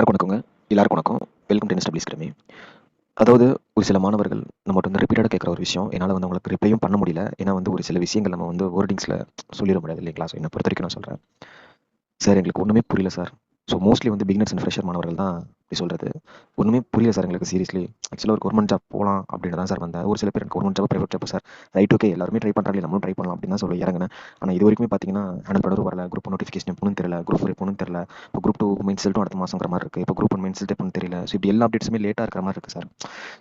எல்லாருக்கும் வணக்கங்க. எல்லாருக்கும் வணக்கம். வெல்கம் டு என்எஸ்டபிள்யூ ஸ்கிரமி அதாவது ஒரு சில மாணவர்கள் நம்மகிட்ட வந்து ரிப்பீட்டடாக கேட்குற ஒரு விஷயம். என்னால் வந்து அவங்களுக்கு ரிப்ளையும் பண்ண முடியல. ஏன்னா வந்து ஒரு சில விஷயங்கள் நம்ம வந்து வேர்டிங்ஸில் சொல்லிட முடியாது இல்லைங்களா? ஸோ என்னை பொறுத்த வரைக்கும் நான் சொல்கிறேன் சார் எங்களுக்கு ஒன்றுமே புரியல சார். ஸோ மோஸ்ட்லி வந்து பிகினர்ஸ் அண்ட் ஃப்ரெஷர் மாணவர்கள் தான் இப்படி சொல்கிறது ஒன்றுமே புரியல சார் எங்களுக்கு சீரியஸ்லி ஆக்சுவலாக ஒரு கவர்மெண்ட் ஜாப் போகலாம் அப்படின்னு தான் சார் வந்தேன். ஒரு சில பேர் government job private job sir. Right okay எல்லாருமே ட்ரை பண்ணுறாங்க நம்மளும் ட்ரை பண்ணலாம் அப்படின்னு தான் சொல்லி இறங்கினேன். ஆனால் இது வரைக்கும் பார்த்தீங்கன்னா ஹேண்டில் பண்ணவும் வரல குரூப் நோட்டிஃபிகேஷன் எப்போன்னு தெரியல குரூப் ஃபோர் எப்போனும் தெரியல. இப்போ குரூப் டூ மெயின் ரிசல்ட்டும் அடுத்த மாதங்கிற மாதிரி இருக்குது இப்போ குரூப் ஒன் மெயின் ரிசல்ட் எப்போன்னு தெரியல. ஸோ இப்படி எல்லா அப்டேட்ஸுமே லேட்டாக இருக்கிற மாதிரி இருக்குது சார்.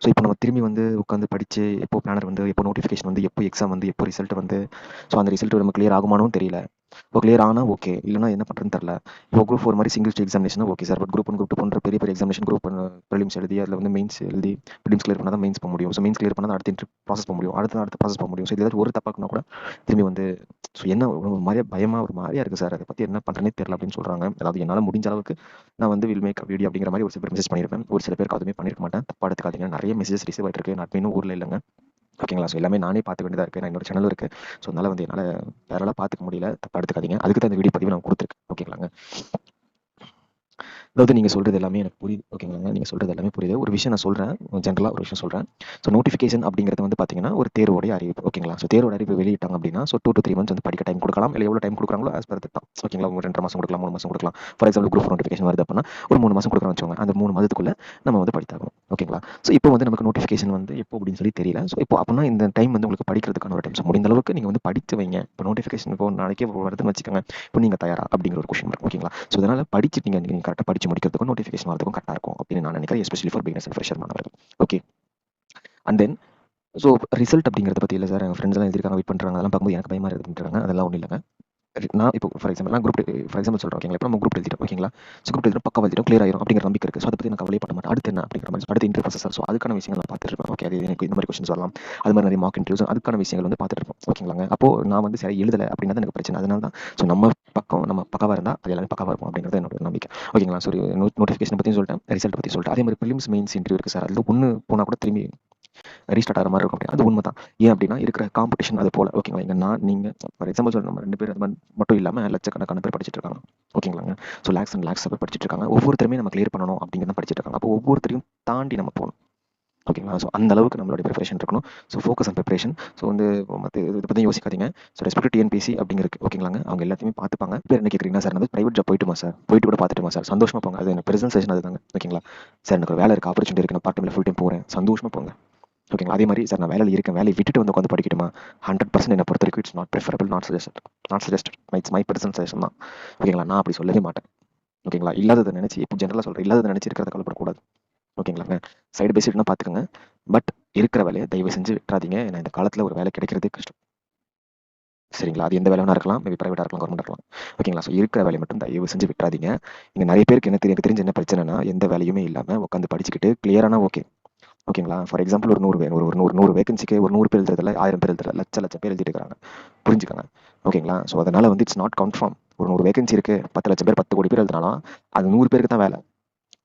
ஸோ இப்போ நம்ம திரும்பி வந்து உட்காந்து படித்து எப்போ பிளானர் வந்து எப்போ நோட்டிஃபிகேஷன் வந்து எப்போ எக்ஸாம் வந்து எப்போ ரிசல்ட் வந்து ஸோ அந்த ரிசல்ட் நம்ம கிளியர் ஆகுமானும் தெரியல. இப்போ கிளியர் ஆனால் ஓகே இல்லைனா என்ன பண்ணுறதுன்னு தெரில இப்போ குரூப் ஃபோர் மாதிரி single state examination okay sir but group one group போன்ற பெரிய பெரிய எக்ஸாமினேஷன் குரூப் ப்ரிலிம்ஸ் எழுதி அதில் வந்து மெயின்ஸ் எழுதி ப்ரிலிம்ஸ் கிளியர் பண்ணால் தான் மெயின்ஸ் போக முடியும். ஸோ மெயின்ஸ் கிளியர் பண்ணால் அடுத்த ப்ராசஸ் போக முடியும். அடுத்த அடுத்த ப்ராசஸ் போக முடியும். ஸோ இதில் ஒரு தப்பாக்குனா கூட திரும்பி வந்து ஸோ என்ன ஒரு மாதிரியா பயமாக ஒரு மாதிரியா இருக்குது சார் அதை பற்றி என்ன பண்ணுறேனே தெரியல அப்படின்னு சொல்கிறாங்க அதாவது என்னால் முடிஞ்ச அளவுக்கு நான் வந்து வில் மேக் வீடியோ அப்படிங்கிற மாதிரி ஒரு சில பேர் மெசேஜ் பண்ணியிருப்பேன் ஒரு சில பேருக்கு அதுவுமே பண்ணியிருக்க மாட்டேன். தப்பா எடுத்துக்காதீங்க. நிறைய மெசேஜஸ் ரிசீவ் ஆகிட்டு இருக்கு நான் இன்னும் ஊரில் இல்லைங்க. ஓகேங்களா? ஸோ எல்லாமே நானே பார்த்துக்க வேண்டியதாக இருக்குது நான் என்னோட சேனல் இருக்குது ஸோ அதனால் வந்து என்னால் யாரால பார்த்துக்க முடியல. தப்பாக எடுத்துக்காதீங்க. அதுக்கு தான் இந்த வீடியோ பதிவு நான் கொடுத்துருக்கேன். ஓகேங்களாங்க? அதாவது நீங்கள் சொல்கிறது எல்லாமே எனக்கு புரியுது. ஓகேங்களா நீங்கள் சொல்கிறது எல்லாமே புரியுது. ஒரு விஷயம் நான் சொல்கிறேன் ஜென்ரலாக ஒரு விஷயம் சொல்கிறேன் ஸோ நோட்டிஃபிகேஷன் அப்படிங்கிறது வந்து பார்த்தீங்கன்னா ஒரு தேர்வோடைய அறிவிப்பு. ஓகேங்களா ஸோ தேர்வோட அறிவிப்பு வெளியிட்டாங்க அப்படின்னா so two to three months வந்து படிக்க டைம் கொடுக்கலாம். இல்லை எவ்வளோ டைம் கொடுக்குறாங்களோ ஆஸ் பர் தான் ஓகேங்களா ஒரு ரெண்டு மாதம் கொடுக்கலாம் மூணு மாதம் கொடுக்கலாம். ஃபார் எக்ஸாம்பிள் குரூப் நோட்டிஃபிகேஷன் வருது அப்படின்னா ஒரு மூணு மாதம் கொடுக்குறோம் வச்சுக்கோங்க. அந்த மூணு மாதத்துக்குள்ளே நம்ம வந்து படித்தாகும் ஓகேங்களா ஸோ இப்போ வந்து நமக்கு நோட்டிஃபிகேஷன் வந்து எப்போ அப்படின்னு சொல்லி தெரியல. ஸோ இப்போ அப்படின்னா இந்த டைம் வந்து உங்களுக்கு படிக்கிறதுக்கான ஒரு டைம் ஸோ முடிந்த அளவுக்கு நீங்கள் வந்து படித்து வைங்க. இப்போ நோட்டிஃபிகேஷன் இப்போ நாளைக்கே வருதுன்னு வச்சுக்கோங்க. இப்போ நீங்கள் தயாரா? அப்படிங்கிற ஒரு கொஷின் ஓகேங்களா ஸோ அதனால் படிச்சுட்டு நீங்கள் நீங்கள் கரெக்டாக படிச்சு முடிக்கிறதுக்கும் நோட்டிஃபிகேஷன் வரதுக்கும் கரெக்டாக இருக்கும். அப்படின்னு நான் நினைக்கிறேன் especially for beginners and fresher மாணவர்கள். Okay and then so result அப்படிங்கிறத பற்றி இல்லை சார் எங்கள் ஃப்ரெண்ட்ஸ் எல்லாம் எழுதிருக்காங்க வெயிட் பண்ணுறாங்க அதெல்லாம் பார்க்கும்போது எனக்கு பயமாக இருக்குன்றாங்க அதெல்லாம் ஒன்றும் இல்லைங்க. நான் இப்போ ஃபார் எக்ஸாம்பிள் நான் குரூப் ஃபார் எக்ஸாம்பிள் சொல்கிறேன் ஓகேங்களா இப்போ நம்ம குரூப் எழுதிட்டோம் ஓகேங்களா ஸோ குரூப் எழுதிட்டோம் பக்கம் எழுதிட்டோம் கிளியர் ஆயிரும் அப்படிங்கிற நம்பிக்கை இருக்குது ஸோ அதை பற்றி நான் கவலைப்பட மாட்டேன். அடுத்து என்ன அப்படிங்கிற மாதிரி அடுத்து இன்டர் ப்ராசஸ் ஸோ அதுக்கான விஷயங்கள் நான் பார்த்துட்டு இருப்பேன். ஓகே அது எனக்கு இந்த மாதிரி கொஸ்டின்ஸ் வரலாம். அது மாதிரி நிறைய மார்க் இன்டர்வியூஸ் அதுக்கான விஷயங்கள் வந்து பார்த்துட்டு இருப்போம். ஓகேங்களாங்க அப்போ நான் வந்து சரி எழுதலை அப்படின்னா தான் எனக்கு பிரச்சனை. அதனால தான். ஸோ நம்ம பக்கம் நம்ம பக்கவாக இருந்தால் அது எல்லாமே பக்கவாக இருக்கும் அப்படிங்கிறது என்னோட நம்பிக்கை. ஓகேங்களா சரி நோட்டிஃபிகேஷன் பற்றியும் சொல்லிட்டேன் ரிசல்ட் பற்றி சொல்லிட்டேன். அதே மாதிரி ஃபிலிம்ஸ் மெயின்ஸ் இன்டர்வியூ இருக்குது சார். அதில் ஒன்று போனால் கூட திரும்பி ரீஸ்டார்ட் ஆகிற மாதிரி இருக்கும் அப்படின்னா அது உண்மை தான் ஏன் அப்படின்னா இருக்கிற காம்படிஷன் அது போல. ஓகேங்களா இங்கே நான் நீங்கள் ஃபார் எக்ஸாம்பிள் சொல்ல நம்ம ரெண்டு பேர் அது மாதிரி மட்டும் இல்லாமல் லட்சக்கணக்கான பேர் படிச்சுட்டு இருக்காங்க. ஓகேங்களாங்க ஸோ லேக்ஸ் அண்ட் லேக்ஸ் பேர் படிச்சுட்டு இருக்காங்க. ஒவ்வொருத்தருமே நம்ம கிளியர் பண்ணணும் அப்படிங்கிறத படிச்சுட்டு இருக்காங்க. அப்போ ஒவ்வொருத்தரையும் தாண்டி நம்ம போகணும். ஓகேங்களா ஸோ அந்த அளவுக்கு நம்மளோட ப்ரிப்பரேஷன் இருக்கணும். So focus and preparation so வந்து மற்ற இதை பற்றி யோசிக்காதீங்க. ஸோ ரெஸ்பெக்ட் டிஎன்பிசி அப்படிங்கிறது ஓகேங்களாங்க அவங்க எல்லாத்தையுமே பார்த்துப்பாங்க. பேர் என்ன கேட்குறீங்கன்னா சார் வந்து ப்ரைவேட் ஜாப் போயிட்டுமா சார்? போயிட்டு கூட பார்த்துட்டுமா சார்? சந்தோஷமா போங்க. அது எனக்கு பிரசன்சேஷன் அதுதாங்க. ஓகேங்களா சார் எனக்கு வேலை இருக்குது ஆப்பர்ச்சுனிட்டி இருக்குது நான் பார்ட் டைமில் ஃபுல் டைம் போகிறேன் சந்தோஷமா போங்க. ஓகேங்களா? அதே மாதிரி சார் நான் வேலையில் இருக்கேன். வேலையை விட்டுட்டு வந்து உட்காந்து படிக்கட்டுமா? ஹண்ட்ரட் பர்சன்ட் என்னை பொறுத்த வரைக்கும் it's not preferable not suggest not suggest it's my person suggestion தான். ஓகேங்களா? நான் அப்படி சொல்லவே மாட்டேன். ஓகேங்களா? இல்லாததை நினச்சி இப்போ ஜென்ரலாக சொல்கிறேன் இல்லாததை நினச்சி இருக்கிறத கவலைப்படக்கூடாது. ஓகேங்களா? சைடு பேசிட்னா பார்த்துக்கோங்க பட் இருக்கிற வேலையை தயவு செஞ்சு விட்டுறாதீங்க. ஏன்னா இந்த காலத்தில் ஒரு வேலை கிடைக்கிறதே கஷ்டம். சரிங்களா? அது எந்த வேலைனா இருக்கலாம். மேபி ப்ரைவேட்டாக இருக்கலாம் கவர்மெண்ட் இருக்கலாம். ஓகேங்களா? ஸோ இருக்கிற வேலையை மட்டும் தயவு செஞ்சு விட்டுறாதீங்க. இங்கே நிறைய பேருக்கு என்ன தெரியும்? எனக்கு தெரிஞ்ச என்ன பிரச்சனைனா எந்த வேலையுமே இல்லாமல் உட்காந்து படிச்சுக்கிட்டு கிளியரானா ஓகே ஓகேங்களா? ஃபார் எக்ஸாம்பிள் ஒரு நூறு பேர் ஒரு நூறு நூறு வேகன்சிக்கு ஒரு நூறு பேர் எழுதுறதுல ஆயிரம் பேர் எழுதுறதுல லட்ச லட்சம் பேர் எழுதிட்டு இருக்காங்க புரிஞ்சுக்கோங்க. ஓகேங்களா? ஸோ அதனால் வந்து இட்ஸ் நாட் கன்ஃபார்ம் ஒரு நூறு வேகன்சி இருக்குது பத்து லட்சம் பேர் பத்து கோடி பேர் எழுதுனாலும் அது நூறு பேருக்கு தான் வேலை.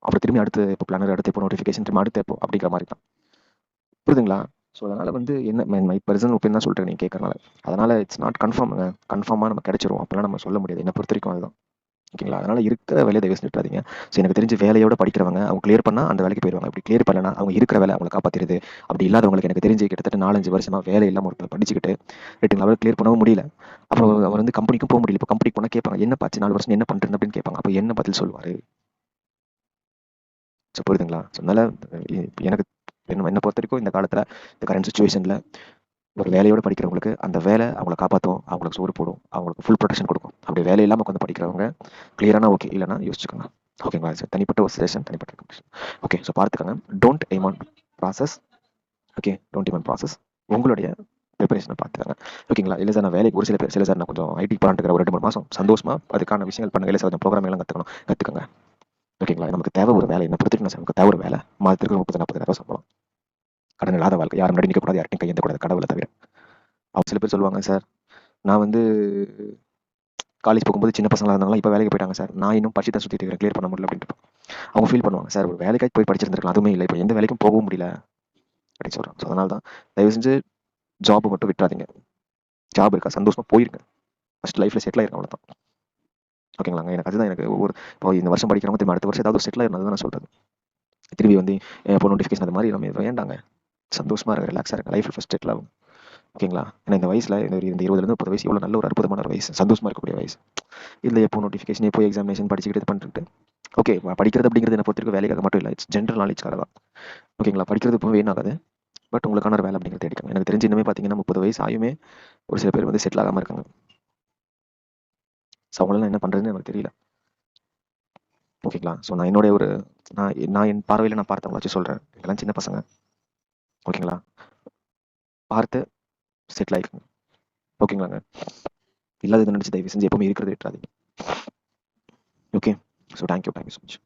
அப்புறம் திரும்பி அடுத்து இப்போ பிளானர் அடுத்து இப்போ நோட்டிஃபிகேஷன் திரும்ப அடுத்து எப்போ அப்படிங்கிற மாதிரி தான். புரியுதுங்களா? ஸோ அதனால் வந்து என்ன மை பர்சன் ஒப்பீனியன் தான் சொல்லிட்டு நீங்கள் கேட்கறனால அதனால் இட்ஸ் நாட் கன்ஃபார்முங்க கன்ஃபார்மாக நம்ம கிடச்சிருவோம். அப்போலாம் நம்ம சொல்ல முடியாது. என்ன பொறுத்த வரைக்கும் அதுதான். ஓகேங்களா? அதனால் இருக்கிற வேலையை தயவு செஞ்சுட்டாதீங்க ஸோ எனக்கு தெரிஞ்ச வேலையோட படிக்கிறவங்க அவங்க கிளியர் பண்ணால் அந்த வேலைக்கு போயிடுவாங்க அப்படி கிளியர் பண்ணனா அவங்க இருக்கிற வேலை அவங்களை காப்பாற்றிடுது அப்படி இல்லாதவங்களுக்கு எனக்கு தெரிஞ்சு கிட்டத்தட்ட நாலஞ்சு வருஷமா வேலை இல்லாமல் ஒருத்தர் படிச்சுக்கிட்டு ரைட்டுங்களா அவரை கிளியர் பண்ணவும் முடியல. அப்புறம் அவர் வந்து கம்பெனிக்கும் போக முடியல. இப்போ கம்பெனிக்கு போனால் கேட்பாங்க என்ன பார்த்து நாலு வருஷம் என்ன பண்ணுறது அப்படின்னு கேட்பாங்க அப்போ என்ன பதில் சொல்லுவார்? ஸோ புரியுதுங்களா? ஸோ அதனால் எனக்கு என்ன என்னை பொறுத்த வரைக்கும் இந்த காலத்தில் இந்த கரண்ட் சுச்சுவேஷனில் ஒரு வேலையோடு படிக்கிறவங்களுக்கு அந்த வேலை அவங்கள காப்பாற்றும் அவங்களுக்கு சோறு போடும் அவங்களுக்கு ஃபுல் ப்ரொடெக்ஷன் கொடுக்கும். அப்படி வேலை இல்லாமல் உட்காந்து படிக்கிறவங்க கிளியரான ஓகே இல்லைனா யோசிச்சுக்கோங்க. ஓகேங்களா சார் தனிப்பட்ட ஒரு சஜஷன் தனிப்பட்ட ஓகே ஸோ பார்த்துக்கோங்க. Don't aim on process okay don't aim on process உங்களுடைய ப்ரிப்பரேஷனை பார்த்துக்கோங்க ஓகேங்களா இல்லை சார் நான் வேலைக்கு ஒரு சில பேர் சில சார் நான் கொஞ்சம் ஐடி பண்ணிட்டு ஒரு ரெண்டு மூணு மாதம் சந்தோஷமாக அதுக்கான விஷயங்கள் பண்ணுங்க இல்லை சார் கொஞ்சம் ப்ரோக்ராம் எல்லாம் கற்றுக்கணும் கற்றுக்கோங்க ஓகேங்களா நமக்கு தேவை ஒரு வேலை. என்ன பொறுத்துட்டு சார் நமக்கு தேவை ஒரு வேலை. மாதத்திற்கு முப்பது நாற்பதாயிரம் சம்பளம். கடன் இல்லாத வாழ்க்கை. யாரும் முன்னாடி நிற்கக்கூடாது யார்ட்டையும் கையெழுந்தக்கூடாது கடவுளை தவிர. அவங்க சில பேர் சொல்லுவாங்க சார் நான் வந்து காலேஜ் போகும்போது சின்ன பசங்களாக இருந்தாலும் இப்போ வேலைக்கு போயிட்டாங்க சார். நான் இன்னும் படிச்சு தான் சுற்றிட்டு இருக்கிறேன். கிளியர் பண்ண முடியல அப்படின்ட்டு அவங்க ஃபீல் பண்ணுவாங்க சார் ஒரு வேலைக்காக போய் படிச்சிருந்திருக்கலாம். அதுவுமே இல்லை. இப்போ எந்த வேலைக்கும் போகவும் முடியல அப்படின்னு சொல்கிறேன் ஸோ அதனால தான் தயவு செஞ்சு ஜாப் மட்டும் விட்டுறாதீங்க. ஜாப் இருக்கா? சந்தோஷமாக போயிருங்க. ஃபஸ்ட் லைஃப்பில் செட்டில் ஆயிருங்க அவ்வளோதான் ஓகேங்களாங்க எனக்கு அதுதான் எனக்கு ஒரு இப்போ இந்த வருஷம் படிக்கிறவங்க திரும்ப அடுத்த வருஷம் ஏதாவது செட்டில் ஆயிருந்தது நான் சொல்கிறது திரும்பி வந்து இப்போ நோட்டிஃபிகேஷன் அது மாதிரி நம்ம வேண்டாங்க. சந்தோஷமாக இருங்க ரிலாக்ஸாக இருங்க லைஃப் ஃபஸ்ட் செட்டில் ஆகும். ஓகேங்களா ஏன்னா இந்த வயசில் இந்த இந்த இருபதுலேருந்து முப்பது வயசு இவ்வளோ நல்ல ஒரு அற்புதமான ஒரு வயசு சந்தோஷமாக இருக்கக்கூடிய வயசு. இல்லை எப்போ நோட்டிஃபிகேஷன் எப்போ எக்ஸாமினேஷன் படிச்சுக்கிட்டு பண்ணிட்டு ஓகே படிக்கிறது அப்படிங்கிறது என்ன பொறுத்திருக்க வேலைக்காக மட்டும் இல்லை இட்ஸ் ஜென்ரல் நாலேஜ்க்காக தான். ஓகேங்களா படிக்கிறது இப்போ வேணாகாது பட் உங்களுக்கான ஒரு வேலை அப்படிங்கிறது தேடிக்கோங்க. எனக்கு தெரிஞ்சு இன்னுமே பார்த்தீங்கன்னா முப்பது வயசு ஆயுமே ஒரு சில பேர் வந்து செட்டில் ஆகாமல் இருக்காங்க. ஸோ அவங்களாம் என்ன பண்ணுறதுன்னு எனக்கு தெரியல. ஓகேங்களா ஸோ நான் என்னுடைய ஒரு நான் நான் என் பார்வையில் நான் பார்த்தவங்கள வச்சு சொல்கிறேன் இதெல்லாம் சின்ன பசங்க. ஓகேங்களா? பார்த்து செட்டில் ஆகிக்கோங்க ஓகேங்களாங்க? இல்லாததை நினச்சி தயவு செஞ்சு எப்பவுமே இருக்கிறது விட்டுறாதீங்க okay so thank you thank you so much